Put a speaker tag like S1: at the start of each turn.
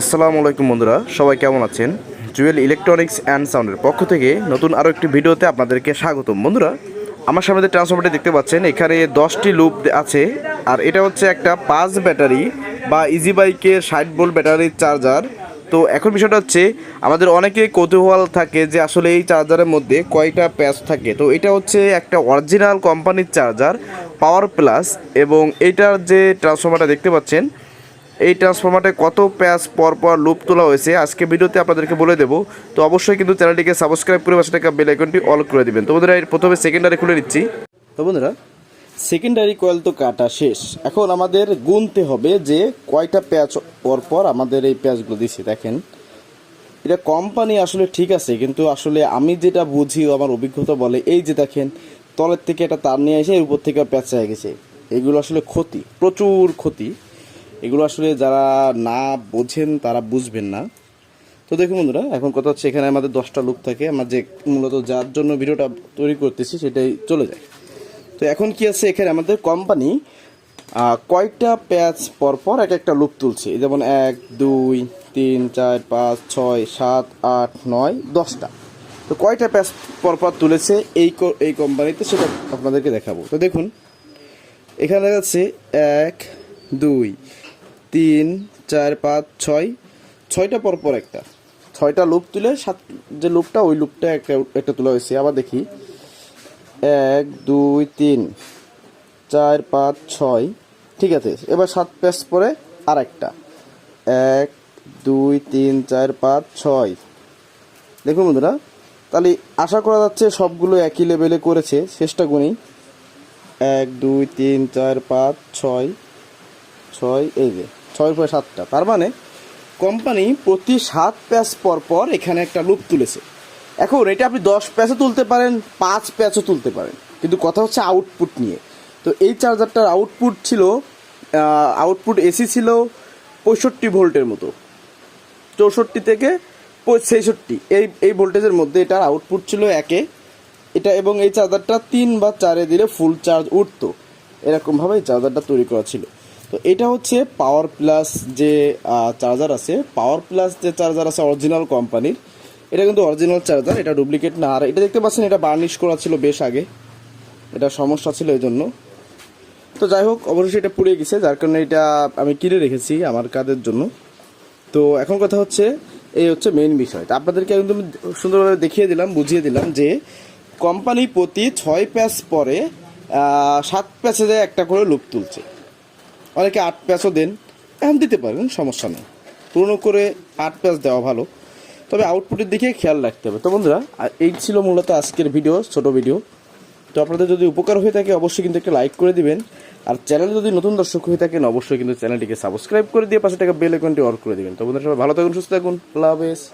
S1: আসসালামু আলাইকুম বন্ধুরা সবাই কেমন আছেন জুয়েল ইলেকট্রনিক্স অ্যান্ড সাউন্ডের পক্ষ থেকে নতুন আরও একটি ভিডিওতে আপনাদেরকে স্বাগতম বন্ধুরা আমার সামনে ট্রান্সফর্মারটি দেখতে পাচ্ছেন এখানে দশটি লুপ আছে আর এটা হচ্ছে একটা পাঁচ ব্যাটারি বা ইজি বাইকের ষাট বোল ব্যাটারির চার্জার তো এখন বিষয়টা হচ্ছে আমাদের অনেকে কৌতূহল থাকে যে আসলে এই চার্জারের মধ্যে কয়টা প্যাচ থাকে তো এটা হচ্ছে একটা অরিজিনাল কোম্পানির চার্জার পাওয়ার প্লাস এবং এটার যে ট্রান্সফর্মারটা দেখতে পাচ্ছেন এই ট্রান্সফরমারে কত প্যাচ পরপর লুপ তোলা হয়েছে আজকে ভিডিওতে আপনাদেরকে বলে দেবো তো অবশ্যই কিন্তু চ্যানেলটিকে সাবস্ক্রাইব করে পাশে থাকা বেল আইকনটি অল করে দেবেন তো বন্ধুরা প্রথমে সেকেন্ডারি খুলে নিচ্ছি তো বন্ধুরা সেকেন্ডারি কয়েল তো কাটা শেষ এখন আমাদের গুনতে হবে যে কয়টা প্যাচ পরপর আমাদের এই প্যাচগুলো দিচ্ছে দেখেন এটা কোম্পানি আসলে ঠিক আছে কিন্তু আসলে আমি যেটা বুঝি আমার অভিজ্ঞতা বলে এই যে দেখেন তলের থেকে একটা তার নিয়ে এসে উপর থেকে প্যাচ হয়ে গেছে এগুলো আসলে ক্ষতি প্রচুর ক্ষতি এগুলো আসলে যারা না বোঝেন তারা বুঝবেন না তো দেখুন বন্ধুরা এখন কথা হচ্ছে এখানে আমাদের দশটা লুক থাকে আমার যে মূলত যার জন্য ভিডিওটা তৈরি করতেছি সেটাই চলে যায় তো এখন কি আছে এখানে আমাদের কোম্পানি কয়েকটা প্যাচ পরপর এক একটা লুক তুলছে যেমন এক দুই তিন চার পাঁচ ছয় সাত আট নয় দশটা তো কয়টা প্যাচ পরপর তুলেছে এই এই কোম্পানিতে সেটা আপনাদেরকে দেখাবো তো দেখুন এখানে দেখা যাচ্ছে এক দুই তিন চার পাঁচ ছয় ছয়টা পরপর একটা ছয়টা লুপ তুলে সাত যে লুপটা ওই লুপটা একটা একটা তোলা হয়েছে আবার দেখি এক দুই তিন চার পাঁচ ছয় ঠিক আছে এবার সাত পেস পরে আর একটা এক দুই তিন চার পাঁচ ছয় দেখুন বন্ধুরা তাহলে আশা করা যাচ্ছে সবগুলো একই লেভেলে করেছে শেষটা গুণি এক দুই তিন চার পাঁচ ছয় ছয় এই যে ছয় পয় সাতটা তার মানে কোম্পানি প্রতি সাত প্যাচ পর পর এখানে একটা লুপ তুলেছে এখন এটা আপনি দশ প্যাচও তুলতে পারেন পাঁচ প্যাচও তুলতে পারেন কিন্তু কথা হচ্ছে আউটপুট নিয়ে তো এই চার্জারটার আউটপুট ছিল আউটপুট এসি ছিল পঁয়ষট্টি ভোল্টের মতো চৌষট্টি থেকে ছেষট্টি এই এই ভোল্টেজের মধ্যে এটার আউটপুট ছিল একে এটা এবং এই চার্জারটা তিন বা চারে দিলে ফুল চার্জ উঠতো এরকমভাবে এই চার্জারটা তৈরি করা ছিল তো এটা হচ্ছে পাওয়ার প্লাস যে চার্জার আছে পাওয়ার প্লাস যে চার্জার আছে অরিজিনাল কোম্পানির এটা কিন্তু অরিজিনাল চার্জার এটা ডুপ্লিকেট না আর এটা দেখতে পাচ্ছেন এটা বার্নিশ করা ছিল বেশ আগে এটা সমস্যা ছিল এই জন্য তো যাই হোক অবশ্যই এটা পুড়ে গেছে যার কারণে এটা আমি কিনে রেখেছি আমার কাজের জন্য তো এখন কথা হচ্ছে এই হচ্ছে মেইন বিষয় আপনাদেরকে একদম সুন্দরভাবে দেখিয়ে দিলাম বুঝিয়ে দিলাম যে কোম্পানি প্রতি ছয় প্যাচ পরে সাত প্যাচে একটা করে লুপ তুলছে অনেকে আট প্যাচও দেন এখন দিতে পারেন সমস্যা নেই পুরনো করে আট প্যাচ দেওয়া ভালো তবে আউটপুটের দিকে খেয়াল রাখতে হবে তো বন্ধুরা এই ছিল মূলত আজকের ভিডিও ছোট ভিডিও তো আপনাদের যদি উপকার হয়ে থাকে অবশ্যই কিন্তু একটা লাইক করে দিবেন আর চ্যানেল যদি নতুন দর্শক হয়ে থাকেন অবশ্যই কিন্তু চ্যানেলটিকে সাবস্ক্রাইব করে দিয়ে পাশে টাকা বেল আইকনটি অর্ক করে দিবেন তো বন্ধুরা সবাই ভালো থাকুন সুস্থ থাকুন আল্লাহ হাফেজ